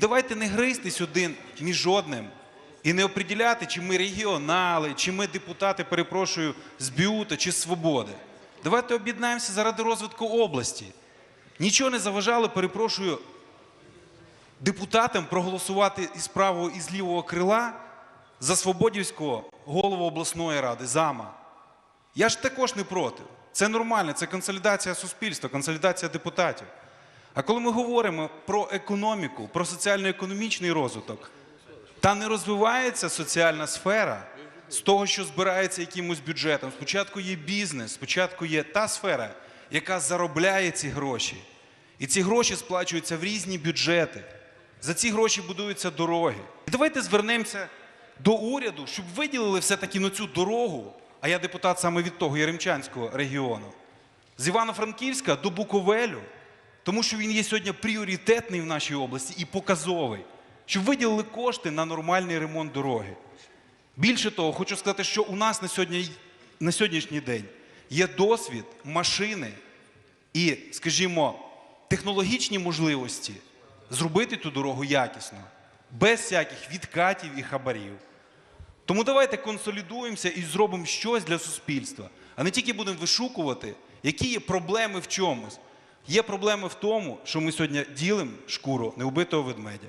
Давайте не гристись один між одним і не оприділяти, чи ми регіонали, чи ми депутати, перепрошую, з Біута чи з свободи. Давайте об'єднаємося заради розвитку області. Нічого не заважало, перепрошую, депутатам проголосувати із правого і з лівого крила за Свободівського голову обласної ради, зама. Я ж також не проти. Це нормально, це консолідація суспільства, консолідація депутатів. А коли ми говоримо про економіку, про соціально-економічний розвиток, та не розвивається соціальна сфера з того, що збирається якимось бюджетом. Спочатку є бізнес, спочатку є та сфера, яка заробляє ці гроші. І ці гроші сплачуються в різні бюджети. За ці гроші будуються дороги. І давайте звернемося до уряду, щоб виділили все-таки на цю дорогу, а я депутат саме від того Яремчанського регіону, з Івано-Франківська до Буковелю, тому що він є сьогодні пріоритетний в нашій області і показовий, щоб виділили кошти на нормальний ремонт дороги. Більше того, хочу сказати, що у нас на, сьогодні, на сьогоднішній день є досвід, машини і, скажімо, технологічні можливості зробити ту дорогу якісно, без всяких відкатів і хабарів. Тому давайте консолідуємося і зробимо щось для суспільства, а не тільки будемо вишукувати, які є проблеми в чомусь. Є проблеми в тому, що ми сьогодні ділимо шкуру неубитого ведмедя.